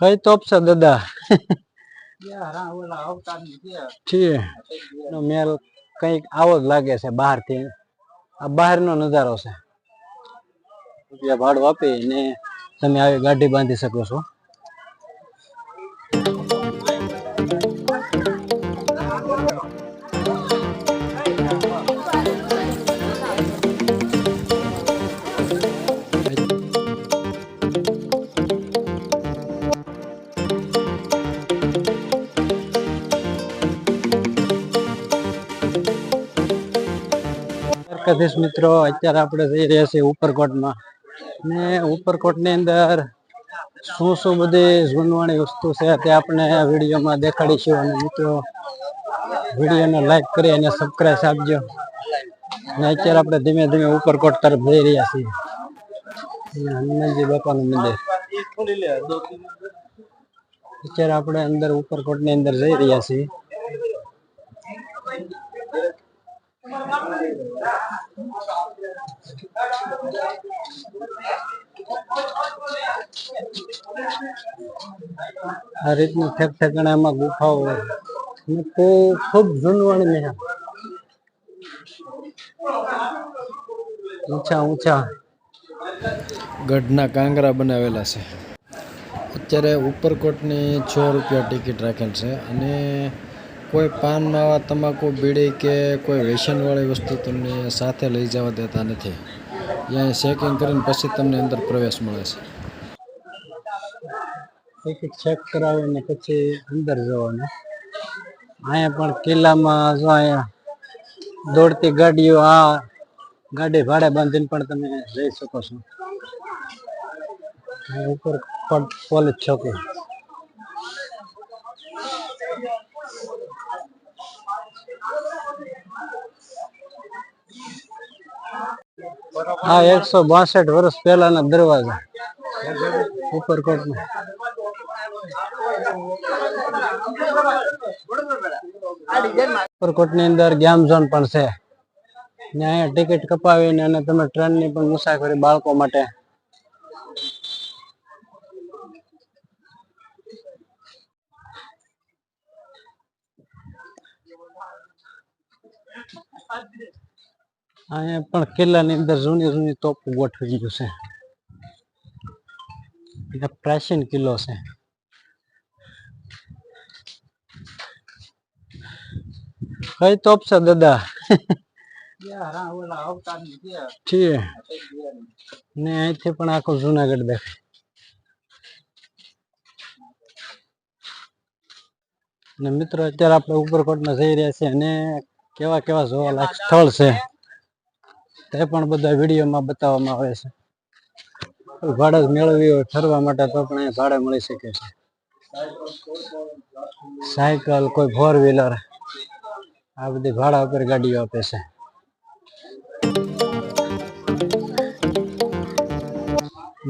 કઈ તોપ છે દાદા મેલ કંઈક આવો જ લાગે છે બહાર આ બહારનો નજારો છે રૂપિયા ભાડું આપી તમે આવી ગાડી બાંધી શકો છો દ્વારકાધીશ મિત્રો, અત્યારે આપણે જઈ રહ્યા છીએ ઉપરકોટમાં. ને ઉપરકોટની અંદર શું શું બધી જૂનવાણી વસ્તુ છે તે આપણે વિડીયોમાં દેખાડીશું. અને મિત્રો, વિડીયોને લાઈક કરી અને સબસ્ક્રાઈબ આપજો. ને અત્યારે આપણે ધીમે ધીમે ઉપરકોટ તરફ જઈ રહ્યા છીએ. હનુમાનજી બાપાનું મંદિર. અત્યારે આપણે અંદર ઉપરકોટની અંદર જઈ રહ્યા છીએ. આ રીતનું ઠેક ઠેકાણામાં ગુફાઓ હોય. તો ખૂબ જૂનવાણી મેં ઊંચા ઊંચા. ગઢના કાંગરા બનાવેલા છે. અત્યારે ઉપરકોટની છ રૂપિયા ટિકિટ રાખેલ છે અને કોઈ પાન તમાકુ, બીડી કે કોઈ વ્યસનવાળી વસ્તુ તમને સાથે લઈ જવા દેતા નથી. ત્યાં ચેકિંગ કરીને પછી તમને અંદર પ્રવેશ મળે છે. ટિકિટ ચેક કરાવીને પછી અંદર જવાનું. અહીંયા પણ કિલ્લામાં જો અહીંયા દોડતી ગાડીઓ, આ ગાડી ભાડે બાંધીને પણ તમે જઈ શકો છો. ઉપર પોલીસ ચોકી. આ એકસો બાસઠ વર્ષ પહેલાના દરવાજા. ઉપરકોટના. ઉપરકોટની અંદર ગેમ ઝોન પણ છે. ને અહીંયા ટિકિટ કપાવીને અને તમે ટ્રેનની પણ મુસાફરી બાળકો માટે. અહીંયા પણ કિલ્લાની અંદર જૂની જૂની તોપ ગોઠવી ગયું છે. એટલે પ્રાચીન કિલ્લો છે. કઈ તોપ છે દાદા? ને અહીંથી પણ આખું જુનાગઢ દેખાય. ને મિત્રો, અત્યારે આપણે ઉપરકોટમાં જઈ રહ્યા છીએ અને કેવા કેવા જોવાલાયક સ્થળ છે. તે પણ બધા વિડીયોમાં બતાવવામાં આવે છે. ભાડે મેળવવી હોય ફરવા માટે તો પણ અહીંયા ભાડે મળી શકે છે. સાયકલ કોઈ ફોર વ્હીલર આ બધી ભાડા ઉપર ગાડીઓ આપે છે.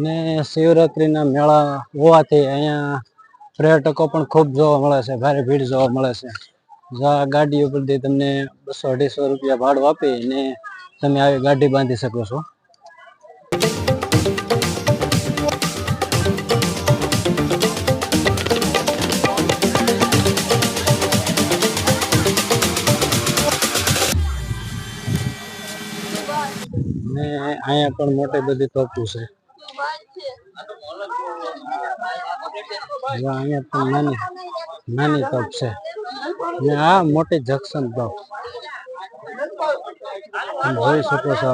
ને શિવરાત્રીના મેળા હોવાથી અહીંયા પર્યટકો પણ ખૂબ જોવા મળે છે, ભારે ભીડ જોવા મળે છે. જો આ ગાડી ઉપરથી તમને બસો અઢીસો રૂપિયા ભાડું આપી ને તમે આવી ગાડી બાંધી શકો છો. ને અહીંયા પણ મોટી બધી તોપું છે. જો અહીંયા પણ નાની નાની તોપ છે. ને આ મોટી જંક્શન તોપ. તમે જોઈ શકો છો.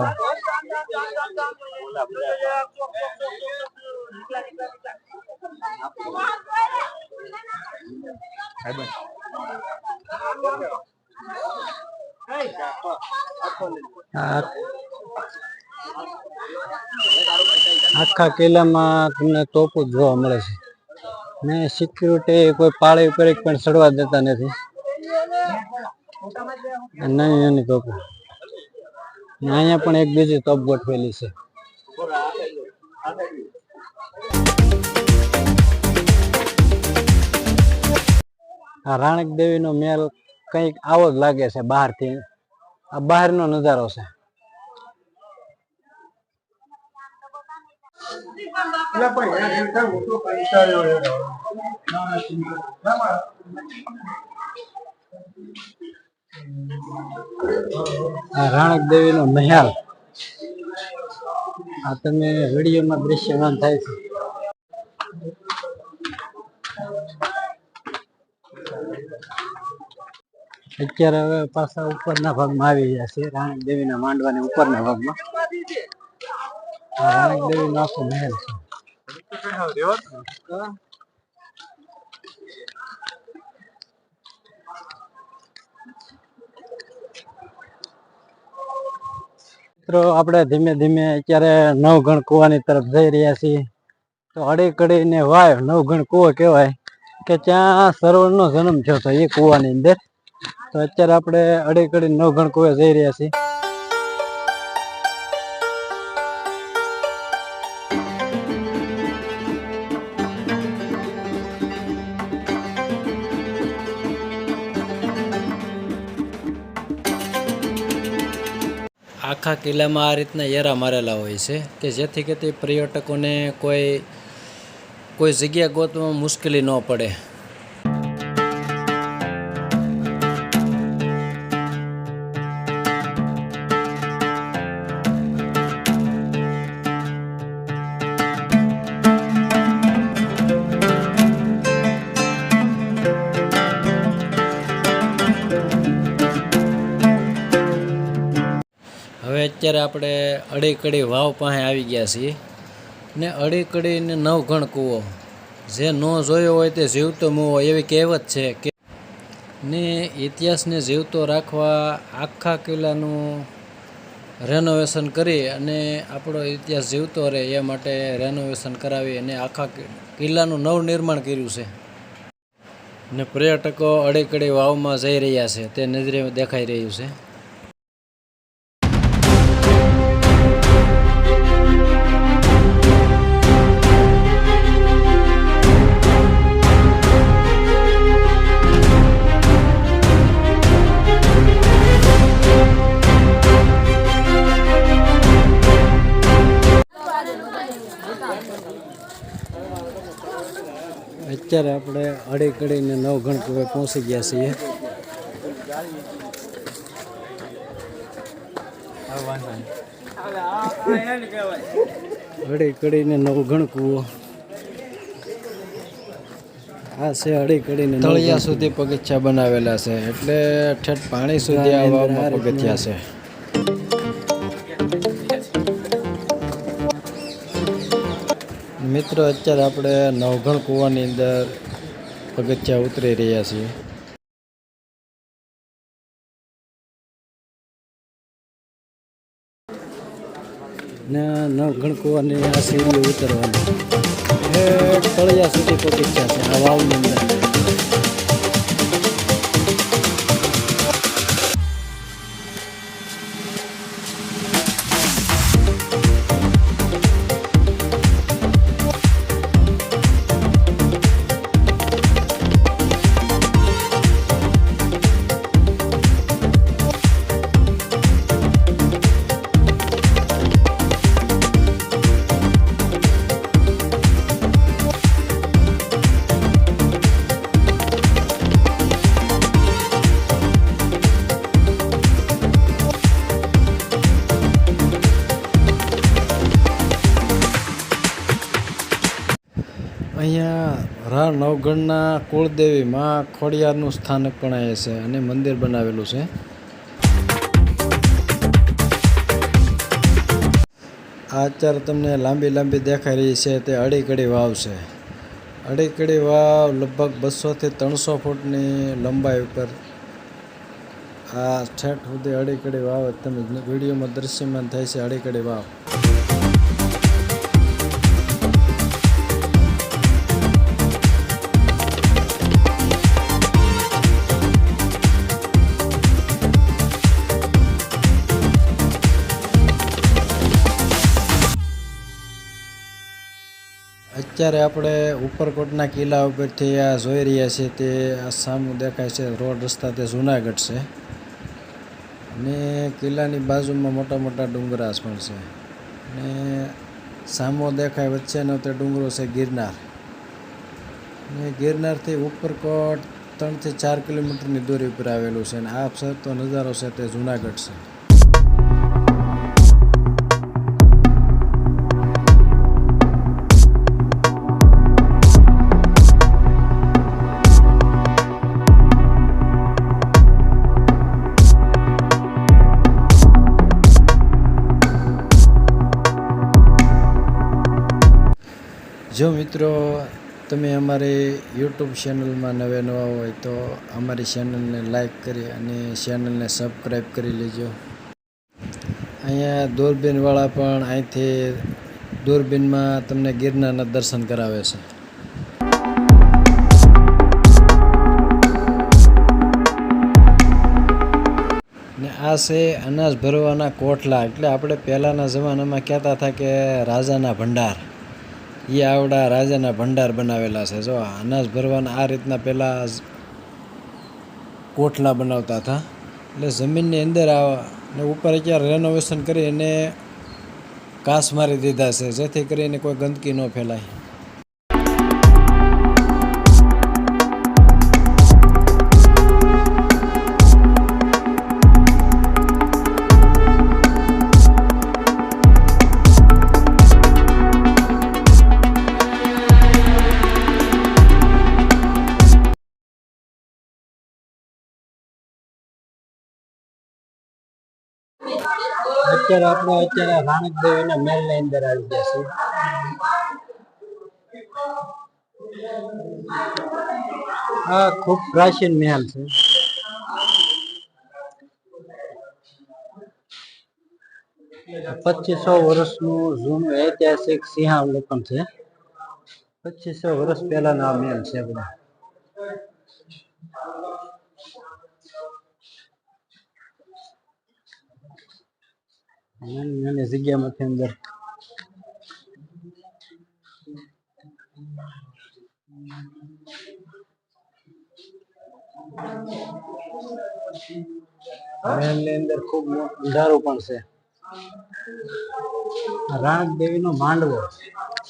આખા કિલ્લામાં તમને તોપો જોવા મળે છે. ને સિક્યુરિટી કોઈ પાળી ઉપર પણ ચડવા દેતા નથી. નાની નાની અહીંયા પણ એક બીજી તોપ ગોઠવેલી છે. આ રાણક દેવીનો મેલ કંઈક આવો જ લાગે છે બહારથી. આ બહારનો નજારો છે. આ રાણક દેવીનો મહેલ. આ તમે વિડીયોમાં દ્રશ્યમાન થાય છે. અત્યારે હવે પાછા ઉપરના ભાગમાં આવી ગયા છે રાણક દેવીના માંડવાની ઉપરના ભાગમાં. આ રાણક દેવીનો આખો મહેલ છે. મિત્રો, આપણે ધીમે ધીમે અત્યારે નવગણ કુવાની તરફ જઈ રહ્યા છીએ. તો અડી કડીને વાય નવગણ કુવો કહેવાય કે ત્યાં સરોવરનો જન્મ થયો હતો એ કુવાની અંદર. તો અત્યારે આપણે અડી કડી નવગણ કુવે જઈ રહ્યા છીએ. આખા કિલ્લામાં આ રીતના યરા મારેલા હોય છે કે જેથી કે પર્યટકોને કોઈ કોઈ જગ્યા ગોતવામાં મુશ્કેલી ન પડે. અત્યારે આપણે અડી કડી વાવ પાસે આવી ગયા છીએ ને અડી કડીને નવઘણ કૂવો. જે ન જોયો હોય તે જીવતો મૂવો એવી કહેવત છે કે ને ઇતિહાસને જીવતો રાખવા આખા કિલ્લાનું રેનોવેશન કરી અને આપણો ઇતિહાસ જીવતો રહે એ માટે રેનોવેશન કરાવી અને આખા કિલ્લાનું નવનિર્માણ કર્યું છે. ને પર્યટકો અડીકડી વાવમાં જઈ રહ્યા છે. તે નજરે દેખાઈ રહ્યું છે. અત્યારે આપણે અડી કડીને નવઘણ કુવે પહોંચી ગયા છીએ. અડી કડીને નવઘણ કુવો આ છે અડી કડીને તળિયા સુધી પગથિયા બનાવેલા છે. એટલે ઠેઠ પાણી સુધી આવવામાં પગથિયા છે. મિત્રો, અત્યારે આપણે નવઘણ કૂવાની અંદર પગથિયા ઉતરી રહ્યા છીએ. ને નવઘણ કૂવાની આ સીડી ઉતરવાની. તળિયા સુધી પગથિયા છે, આ વાવની અંદર. અહીંયા રા નવગણના કુળદેવી માં ખોડિયારનું સ્થાનક પણ અહીંયા છે અને મંદિર બનાવેલું છે. આ અત્યારે તમને લાંબી લાંબી દેખાઈ રહી છે તે અડીકડી વાવ છે. અડીકડી વાવ લગભગ બસોથી ત્રણસો ફૂટની લંબાઈ ઉપર. આ છેઠ સુધી અડીકડી વાવ તમે વિડીયોમાં દ્રશ્યમાન થાય છે અડીકડી વાવ. અત્યારે આપણે ઉપરકોટના કિલ્લા ઉપરથી આ જોઈ રહ્યા છીએ તે આ સામું દેખાય છે, રોડ રસ્તા તે જુનાગઢ છે. અને કિલ્લાની બાજુમાં મોટા મોટા ડુંગરાસ પણ છે. અને સામો દેખાય વચ્ચેનો તે ડુંગરો છે ગિરનાર. ને ગિરનારથી ઉપરકોટ ત્રણથી ચાર કિલોમીટરની દૂરી ઉપર આવેલું છે અને આ તો નજારો છે તે જુનાગઢ છે. જો મિત્રો, તમે અમારી યુટ્યુબ ચેનલમાં નવે નવા હોય તો અમારી ચેનલને લાઈક કરી અને ચેનલને સબસ્ક્રાઈબ કરી લેજો. અહીંયા દૂરબીનવાળા પણ અહીંથી દૂરબીનમાં તમને ગિરનારના દર્શન કરાવે છે. ને આ છે અનાજ ભરવાના કોઠલા એટલે આપણે પહેલાંના જમાનામાં કહેતા હતા કે રાજાના ભંડાર. એ આવડા રાજાના ભંડાર બનાવેલા છે. જો અનાજ ભરવાના આ રીતના પહેલાં કોઠલા બનાવતા હતા. એટલે જમીનની અંદર ને ઉપર અત્યારે રેનોવેશન કરી એને કાસ મારી દીધા છે. જેથી કરીને કોઈ ગંદકી ન ફેલાય. અત્યારે આપણે અત્યારે રાણક મેલની અંદર આવી ગયા છે આ ખૂબ પ્રાચીન મહેલ છે. પચીસો વર્ષનું જૂનું ઐતિહાસિક સિંહાવલોકન છે. પચીસો વર્ષ પહેલાના આ મહેલ છે બધા નાની નાની જગ્યામાંથી અંદર મહેલની અંદર ખૂબ અંધારું પણ છે. આ રાણક દેવીનો માંડવો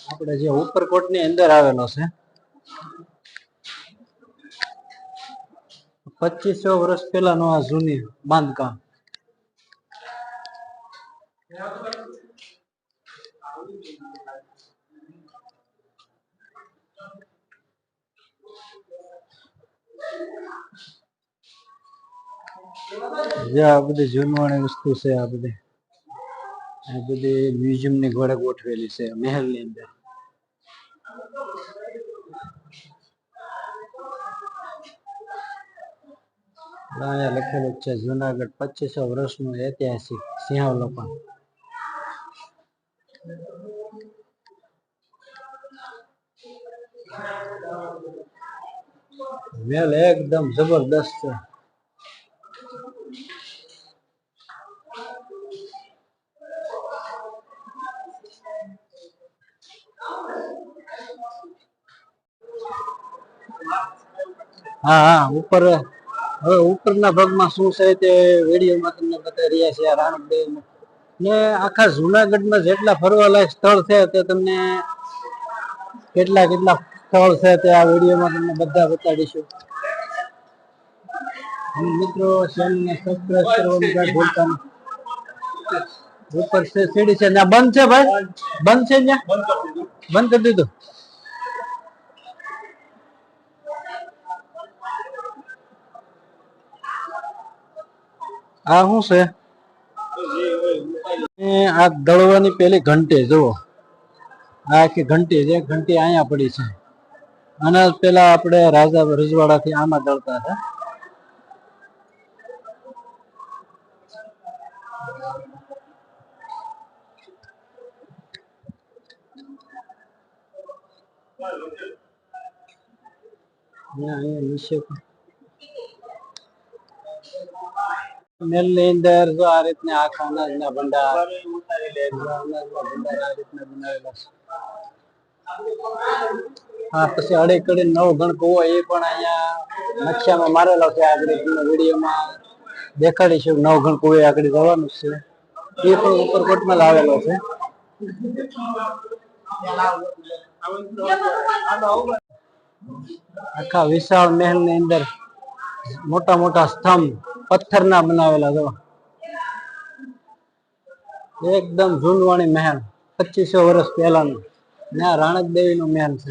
આપણે જે ઉપરકોટની અંદર આવેલો છે. પચીસો વર્ષ પહેલાનું આ જૂની બાંધકામ. આ બધી જૂનવાણી વસ્તુ છે આ બધી. આ બધી મ્યુઝિયમની ઘોડે ગોઠવેલી છે, મહેલની અંદર. અહીંયા લખેલું છે, જુનાગઢ પચીસો વર્ષનું ઐતિહાસિક સિંહાવલોકન મહેલ એકદમ જબરદસ્ત હા હા, ઉપર, હવે ઉપરના ભાગમાં શું છે તે વિડીયોમાં તમને બતાવી રહ્યા છે આ ને આખા જુનાગઢમાં જેટલા ફરવાલાયક સ્થળ છે તે તમને કેટલા કેટલા સ્થળ છે તે આ વિડીયોમાં તમને બધા બતાડીશું. મિત્રો ચેનલને સબસ્ક્રાઇબ કરવાનું કાંઈ ભૂલતા નહીં ઉપર છે, સીડી છે, ત્યાં બંધ છે ભાઈ? બંધ છે ત્યાં? બંધ કરી દીધું. આ શું છે? આ દળવાની પેલી ઘંટે, જુઓ. આ આખી ઘંટી છે, ઘંટી અહીંયા પડી છે. અને પેલા આપણે રાજા રજવાડાથી આમાં દળતા હતા. અહીંયા અહીંયા નીચે પણ મેલની અંદર જો આ રીતના આખા અનાજના ભંડાર જો અનાજના ભંડાર આ રીતના બનાવેલા છે હા પછી અડે કડી નવ ગણકુવો એ પણ અહીંયા નકશામાં મારેલો છે આગળ વિડીયોમાં દેખાડીશું નવ ગણકુવો આગળ જવાનું છે એ પણ ઉપરકોટમાં જ આવેલો છે આખા વિશાળ મહેલની અંદર મોટા મોટા સ્તંભ પથ્થરના બનાવેલા, જો. એકદમ જૂનવાણી મહેલ, પચીસો વર્ષ પહેલાનું. ના રાણક દેવી નો મહેલ છે.